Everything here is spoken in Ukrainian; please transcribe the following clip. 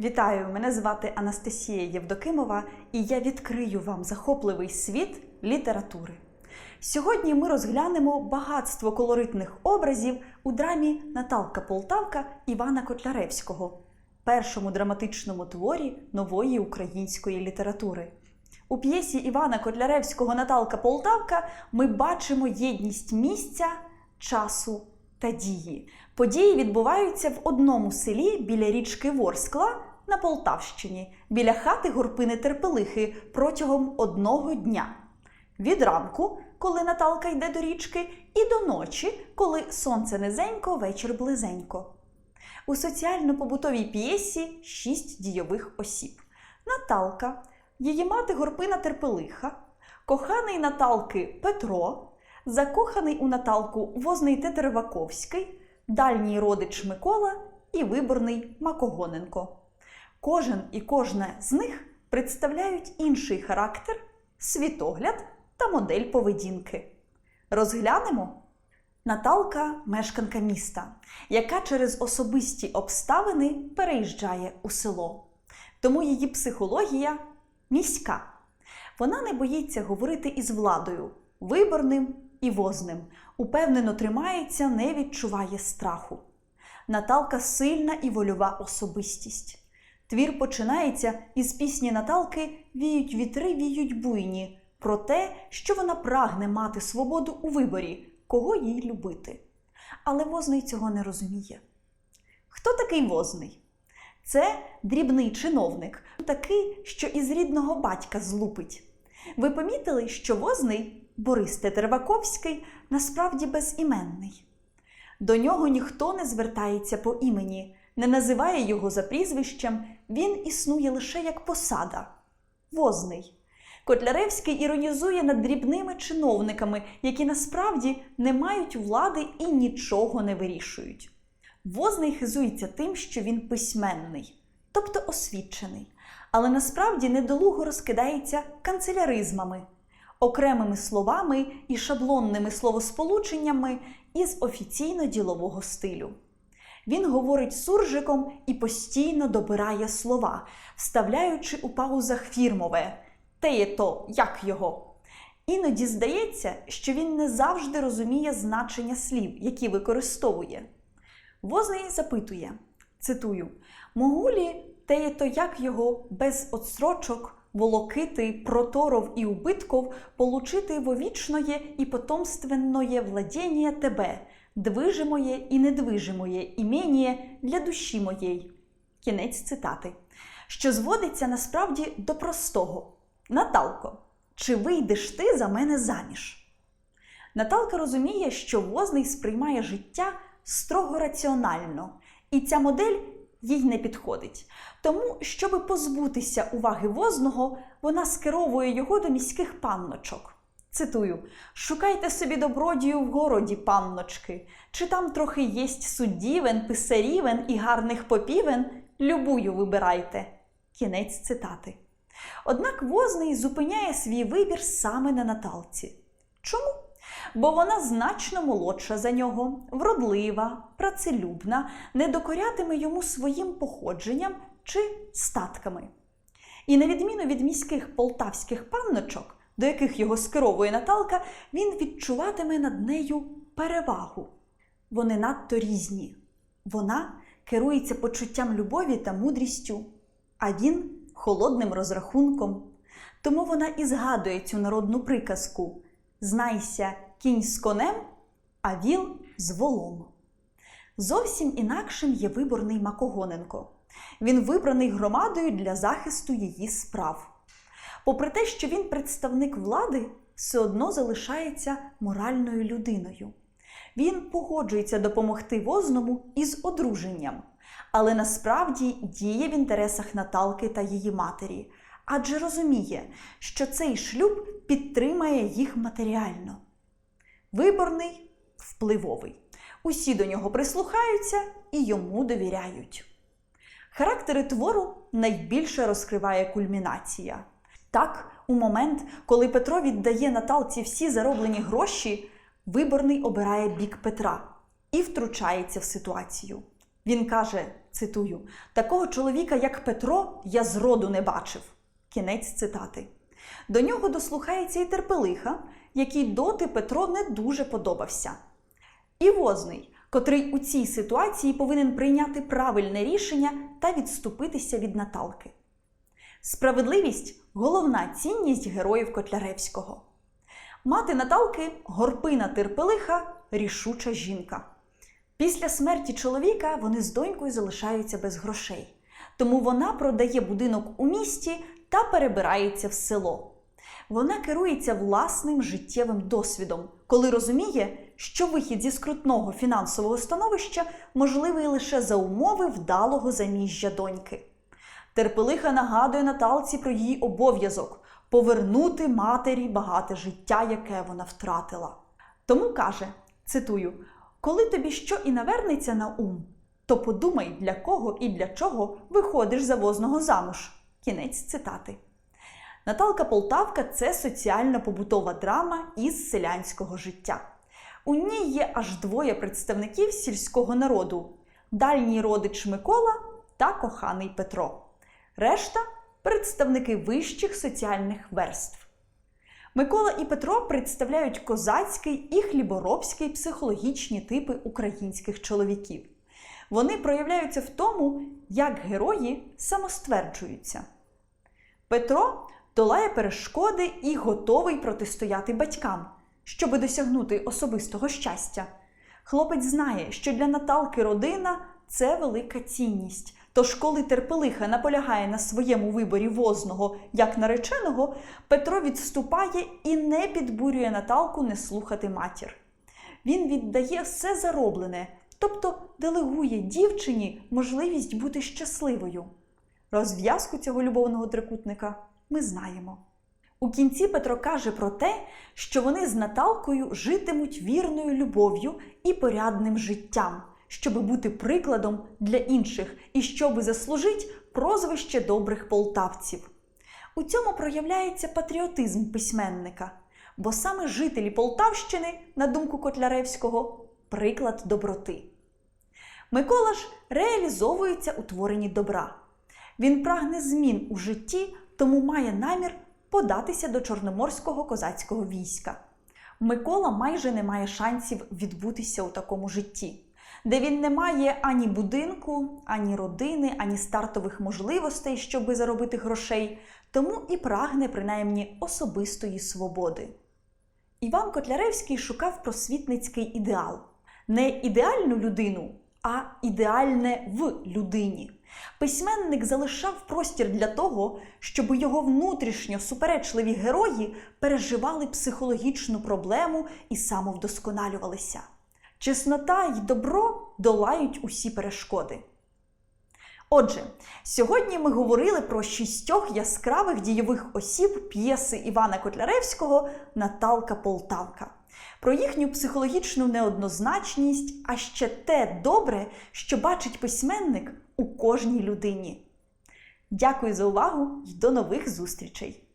Вітаю! Мене звати Анастасія Євдокимова, і я відкрию вам захопливий світ літератури. Сьогодні ми розглянемо багатство колоритних образів у драмі Наталка Полтавка Івана Котляревського, першому драматичному творі нової української літератури. У п'єсі Івана Котляревського Наталка Полтавка ми бачимо єдність місця, часу та дії. Події відбуваються в одному селі біля річки Ворскла на Полтавщині, біля хати Горпини Терпелихи протягом одного дня. Від ранку, коли Наталка йде до річки, і до ночі, коли сонце низенько, вечір близенько. У соціально-побутовій п'єсі шість дійових осіб: Наталка, її мати Горпина Терпелиха, коханий Наталки Петро, закоханий у Наталку возний Тетер Ваковський, дальній родич Микола і виборний Макогоненко. Кожен і кожна з них представляють інший характер, світогляд та модель поведінки. Розглянемо. Наталка мешканка міста, яка через особисті обставини переїжджає у село. Тому її психологія міська. Вона не боїться говорити із владою, виборним і возним, упевнено тримається, не відчуває страху. Наталка сильна і вольова особистість. Твір починається із пісні Наталки Віють вітри, віють буйні про те, що вона прагне мати свободу у виборі, кого їй любити. Але возний цього не розуміє. Хто такий возний? Це дрібний чиновник, такий, що із рідного батька злупить. Ви помітили, що возний Борис Тетерваковський насправді безіменний. До нього ніхто не звертається по імені, не називає його за прізвищем, він існує лише як посада возний. Котляревський іронізує над дрібними чиновниками, які насправді не мають влади і нічого не вирішують. Возний хизується тим, що він письменний, тобто освічений, але насправді недолуго розкидається канцеляризмами, окремими словами і шаблонними словосполученнями із офіційно-ділового стилю. Він говорить суржиком і постійно добирає слова, вставляючи у паузах фірмове теє то, як його. Іноді здається, що він не завжди розуміє значення слів, які використовує. Возний запитує, цитую: Могулі теє то, як його без отсрочок, волокити, проторов і убитков, получити вовічноє і потомственное владіння тебе, движимоє і недвижимоє імені для душі моєї. Кінець цитати. Що зводиться насправді до простого. Наталко, чи вийдеш ти за мене заміж? Наталка розуміє, що возний сприймає життя строго раціонально, і ця модель їй не підходить. Тому, щоби позбутися уваги возного, вона скеровує його до міських панночок. Цитую: Шукайте собі добродію в городі, панночки, чи там трохи єсть суддівен, писарівен і гарних попівен, любую вибирайте. Кінець цитати. Однак возний зупиняє свій вибір саме на Наталці. Чому? Бо вона значно молодша за нього, вродлива, працелюбна, не докорятиме йому своїм походженням чи статками. І на відміну від міських полтавських панночок, до яких його скеровує Наталка, він відчуватиме над нею перевагу. Вони надто різні. Вона керується почуттям любові та мудрістю, а він холодним розрахунком. Тому вона і згадує цю народну приказку Знайся кінь з конем, а віл з волом. Зовсім інакшим є виборний Макогоненко. Він вибраний громадою для захисту її справ. Попри те, що він представник влади, все одно залишається моральною людиною. Він погоджується допомогти возному із одруженням, але насправді діє в інтересах Наталки та її матері, адже розуміє, що цей шлюб підтримає їх матеріально. Виборний впливовий. Усі до нього прислухаються і йому довіряють. Характери твору найбільше розкриває кульмінація. Так, у момент, коли Петро віддає Наталці всі зароблені гроші, виборний обирає бік Петра і втручається в ситуацію. Він каже, цитую, такого чоловіка, як Петро, я зроду не бачив. Кінець цитати. До нього дослухається і терпелиха, який доти Петро не дуже подобався. І возний, котрий у цій ситуації повинен прийняти правильне рішення та відступитися від Наталки. Справедливість головна цінність героїв Котляревського. Мати Наталки горпина терпелиха, рішуча жінка. Після смерті чоловіка вони з донькою залишаються без грошей, тому вона продає будинок у місті та перебирається в село. Вона керується власним життєвим досвідом, коли розуміє, що вихід зі скрутного фінансового становища можливий лише за умови вдалого заміжжя доньки. Терпелиха нагадує Наталці про її обов'язок повернути матері багате життя, яке вона втратила. Тому каже: цитую: коли тобі що і навернеться на ум, то подумай, для кого і для чого виходиш за возного замуж. Кінець цитати. Наталка Полтавка це соціально-побутова драма із селянського життя. У ній є аж двоє представників сільського народу: дальній родич Микола та коханий Петро. Решта представники вищих соціальних верств. Микола і Петро представляють козацький і хліборобський психологічні типи українських чоловіків. Вони проявляються в тому, як герої самостверджуються. Петро долає перешкоди і готовий протистояти батькам, щоби досягнути особистого щастя. Хлопець знає, що для Наталки родина це велика цінність. Тож, коли терпелиха наполягає на своєму виборі возного як нареченого, Петро відступає і не підбурює Наталку не слухати матір. Він віддає все зароблене, тобто делегує дівчині можливість бути щасливою. Розв'язку цього любовного трикутника ми знаємо. У кінці Петро каже про те, що вони з Наталкою житимуть вірною любов'ю і порядним життям, щоб бути прикладом для інших і щоб заслужити прозвище добрих полтавців. У цьому проявляється патріотизм письменника, бо саме жителі Полтавщини, на думку Котляревського, приклад доброти. Микола ж реалізовується у творенні добра. Він прагне змін у житті, тому має намір податися до чорноморського козацького війська. Микола майже не має шансів відбутися у такому житті, де він не має ані будинку, ані родини, ані стартових можливостей, щоби заробити грошей, тому і прагне принаймні особистої свободи. Іван Котляревський шукав просвітницький ідеал не ідеальну людину, а ідеальне в людині. Письменник залишав простір для того, щоб його внутрішньо суперечливі герої переживали психологічну проблему і самовдосконалювалися. Чеснота й добро долають усі перешкоди. Отже, сьогодні ми говорили про шістьох яскравих дійових осіб п'єси Івана Котляревського Наталка Полтавка, про їхню психологічну неоднозначність, а ще те добре, що бачить письменник у кожній людині. Дякую за увагу і до нових зустрічей!